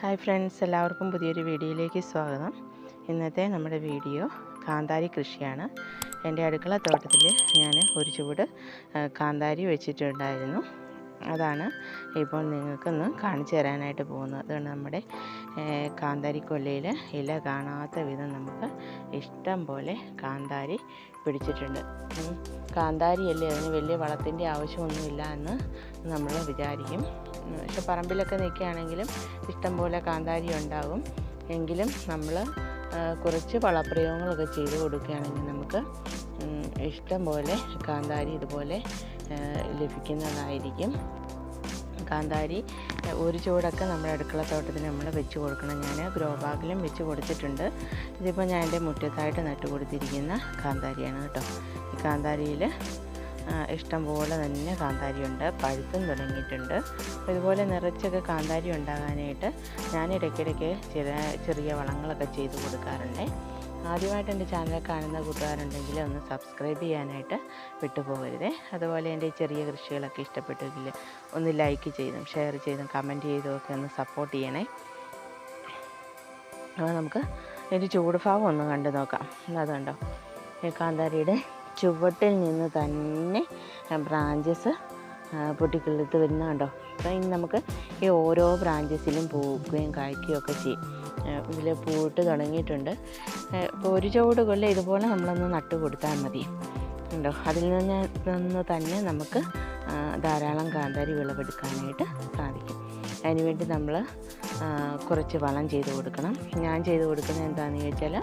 Hi friends എല്ലാവർക്കും പുതിയൊരു വീഡിയോയിലേക്ക് സ്വാഗതം. ഇന്നത്തെ നമ്മുടെ വീഡിയോ കാന്താരി കൃഷിയാണ്. എന്റെ അടുക്കള തോട്ടത്തിൽ ഞാൻ ഒരു ചൂട് കാന്താരി വെച്ചിട്ടുണ്ടായിരുന്നു. അതാണ് ഇപ്പോൾ നിങ്ങൾക്കൊന്ന് കാണിച്ചു തരാനായിട്ട് പോകുന്നത്. അതാണ് നമ്മുടെ ഏ, കാന്താരി കൊല്ലയിൽ ഇല കാണാത്ത വിധം നമുക്ക് ഇഷ്ടം പോലെ കാന്താരി പിടിച്ചിട്ടുണ്ട്. കാന്താരിയല്ലേ അതിന് വലിയ വളത്തിന്റെ ആവശ്യമൊന്നുമില്ല എന്ന് നമ്മൾ വിചാരിക്കും. പക്ഷെ പറമ്പിലൊക്കെ നിൽക്കുകയാണെങ്കിലും ഇഷ്ടംപോലെ കാന്താരി ഉണ്ടാകും എങ്കിലും നമ്മൾ കുറച്ച് വളപ്രയോഗങ്ങളൊക്കെ ചെയ്ത് കൊടുക്കുകയാണെങ്കിൽ നമുക്ക് ഇഷ്ടം പോലെ കാന്താരി ഇതുപോലെ ലഭിക്കുന്നതായിരിക്കും. കാന്താരി ഒരു ചൂടൊക്കെ നമ്മുടെ അടുക്കള തോട്ടത്തിൽ നമ്മൾ വെച്ച് കൊടുക്കണം. ഞാൻ ഗ്രോ ബാഗിലും വെച്ച് കൊടുത്തിട്ടുണ്ട്. ഇതിപ്പോൾ ഞാൻ എന്റെ മുറ്റത്തായിട്ട് നട്ടു കൊടുത്തിരിക്കുന്ന കാന്താരിയാണ് കേട്ടോ. ഈ കാന്താരിയിൽ ഇഷ്ടം പോലെ തന്നെ കാന്താരി ഉണ്ട് പഴുത്തും തുടങ്ങിയിട്ടുണ്ട്. ഇതുപോലെ നിറച്ചൊക്കെ കാന്താരി ഉണ്ടാകാനായിട്ട് ഞാൻ ഇടയ്ക്കിടയ്ക്ക് ചില ചെറിയ വളങ്ങളൊക്കെ ചെയ്ത് കൊടുക്കാറുണ്ട്. ആദ്യമായിട്ട് എന്റെ ചാനൽ കാണുന്ന കൂട്ടുകാരുണ്ടെങ്കിൽ ഒന്ന് സബ്സ്ക്രൈബ് ചെയ്യാനായിട്ട് വിട്ടുപോകരുതേ. അതുപോലെ എന്റെ ചെറിയ കൃഷികളൊക്കെ ഇഷ്ടപ്പെട്ടെങ്കിൽ ഒന്ന് ലൈക്ക് ചെയ്തും ഷെയർ ചെയ്തും കമന്റ് ചെയ്തും ഒക്കെ ഒന്ന് സപ്പോർട്ട് ചെയ്യണേ. അപ്പോൾ നമുക്ക് ഇതിന്റെ ചൂട് ഭാഗം ഒന്ന് കണ്ടു നോക്കാം. അതുണ്ടോ കാന്താരിയുടെ ചുവട്ടിൽ നിന്ന് തന്നെ ബ്രാഞ്ചസ് പൊട്ടിക്കിളുത്ത് വരുന്ന കണ്ടോ അപ്പോൾ ഇനി നമുക്ക് ഈ ഓരോ ബ്രാഞ്ചസിലും പൂക്കുകയും കായ്ക്കുകയും ഒക്കെ ചെയ്യും. ഇതിൽ പൂവിട്ട് തുടങ്ങിയിട്ടുണ്ട്. ഇപ്പോൾ ഒരു ചുവട് കൊല്ലം ഇതുപോലെ നമ്മളൊന്ന് നട്ട് കൊടുത്താൽ മതി. ഉണ്ടോ? അതിൽ നിന്ന് തന്നെ നമുക്ക് ധാരാളം കാന്താരി വിളവെടുക്കാനായിട്ട് സാധിക്കും. അതിനുവേണ്ടി നമ്മൾ കുറച്ച് വളം ചെയ്ത് കൊടുക്കണം. ഞാൻ ചെയ്ത് കൊടുക്കുന്നത് എന്താണെന്ന് ചോദിച്ചാൽ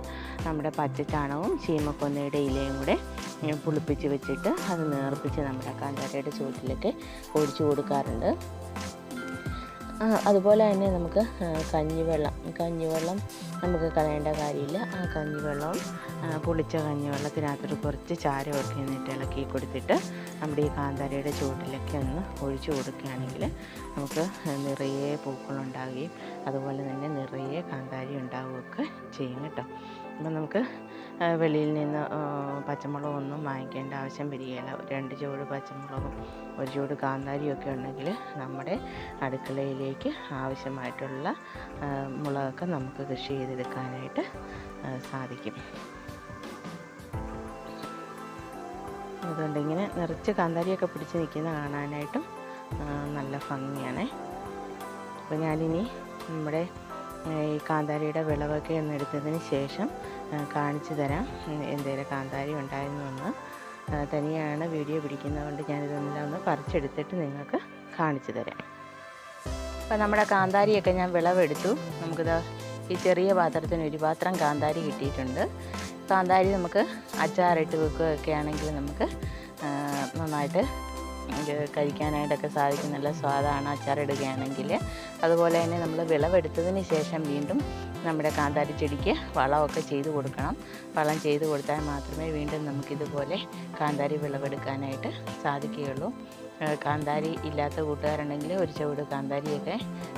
നമ്മുടെ പച്ചച്ചാണകവും ചീമക്കൊന്നയുടെ ഇലയും കൂടെ പുളിപ്പിച്ച് വെച്ചിട്ട് അത് നേർപ്പിച്ച് നമ്മുടെ കാന്താരിയുടെ ചുവട്ടിലൊക്കെ ഒഴിച്ചു കൊടുക്കാറുണ്ട്. അതുപോലെ തന്നെ നമുക്ക് കഞ്ഞിവെള്ളം. കഞ്ഞിവെള്ളം നമുക്ക് കളയേണ്ട കാര്യമില്ല. ആ കഞ്ഞിവെള്ളവും പുളിച്ച കഞ്ഞിവെള്ളത്തിനകത്തൊരു കുറച്ച് ചാരമൊക്കെ എന്നിട്ട് ഇളക്കി കൊടുത്തിട്ട് നമ്മുടെ ഈ കാന്താരയുടെ ചുവട്ടിലൊക്കെ ഒന്ന് ഒഴിച്ചു കൊടുക്കുകയാണെങ്കിൽ നമുക്ക് നിറയെ പൂക്കളുണ്ടാവുകയും അതുപോലെ തന്നെ നിറയെ കാന്താരി ഉണ്ടാവുകയൊക്കെ ചെയ്യും കേട്ടോ. അപ്പം നമുക്ക് വെളിയിൽ നിന്ന് പച്ചമുളകൊന്നും വാങ്ങിക്കേണ്ട ആവശ്യം വരികയില്ല. രണ്ട് ചുവട് പച്ചമുളകും ഒരു ചുവട് കാന്താരിയൊക്കെ ഉണ്ടെങ്കിൽ നമ്മുടെ അടുക്കളയിലേക്ക് ആവശ്യമായിട്ടുള്ള മുളകൊക്കെ നമുക്ക് കൃഷി ചെയ്തെടുക്കാനായിട്ട് സാധിക്കും. അതുകൊണ്ട് ഇങ്ങനെ നിറച്ച് കാന്താരിയൊക്കെ പിടിച്ച് നിൽക്കുന്ന കാണാനായിട്ടും നല്ല ഭംഗിയാണ്. അപ്പോൾ ഞാനിനി നമ്മുടെ ഈ കാന്താരിയുടെ വിളവൊക്കെ ഒന്ന് എടുത്തതിന് ശേഷം കാണിച്ചു തരാം. എന്തെങ്കിലും കാന്താരി ഉണ്ടായിരുന്നു എന്ന് തനിയാണ് വീഡിയോ പിടിക്കുന്നതുകൊണ്ട് ഞാനിതെല്ലാം ഒന്ന് പറിച്ചെടുത്തിട്ട് നിങ്ങൾക്ക് കാണിച്ചു തരാം. അപ്പോൾ നമ്മുടെ കാന്താരിയൊക്കെ ഞാൻ വിളവെടുത്തു. നമുക്കിത് ഈ ചെറിയ പാത്രത്തിന് ഒരു പാത്രം കാന്താരി കിട്ടിയിട്ടുണ്ട്. കാന്താരി നമുക്ക് അച്ചാറിട്ട് വെക്കുകയൊക്കെ ആണെങ്കിൽ നമുക്ക് നന്നായിട്ട് കഴിക്കാനായിട്ടൊക്കെ സാധിക്കും. നല്ല സ്വാദാണ് അച്ചാറിടുകയാണെങ്കിൽ അതുപോലെ തന്നെ നമ്മൾ വിളവെടുത്തതിന് ശേഷം വീണ്ടും നമ്മുടെ കാന്താരി ചെടിക്ക് വളമൊക്കെ ചെയ്തു കൊടുക്കണം. വളം ചെയ്തു കൊടുത്താൽ മാത്രമേ വീണ്ടും നമുക്കിതുപോലെ കാന്താരി വിളവെടുക്കാനായിട്ട് സാധിക്കുകയുള്ളൂ. കാന്താരി ഇല്ലാത്ത കൂട്ടുകാരുണ്ടെങ്കിൽ ഒരു ചുവട് കാന്താരിയൊക്കെ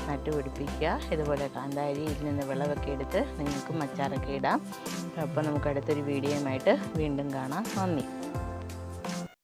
നട്ടുപിടിപ്പിക്കുക ഇതുപോലെ കാന്താരി കാന്താരിയിൽ നിന്ന് വിളവൊക്കെ എടുത്ത് നിങ്ങൾക്കും അച്ചാറൊക്കെ ഇടാം. അപ്പോൾ നമുക്ക് അടുത്തൊരു വീഡിയോയുമായിട്ട് വീണ്ടും കാണാം. നന്ദി.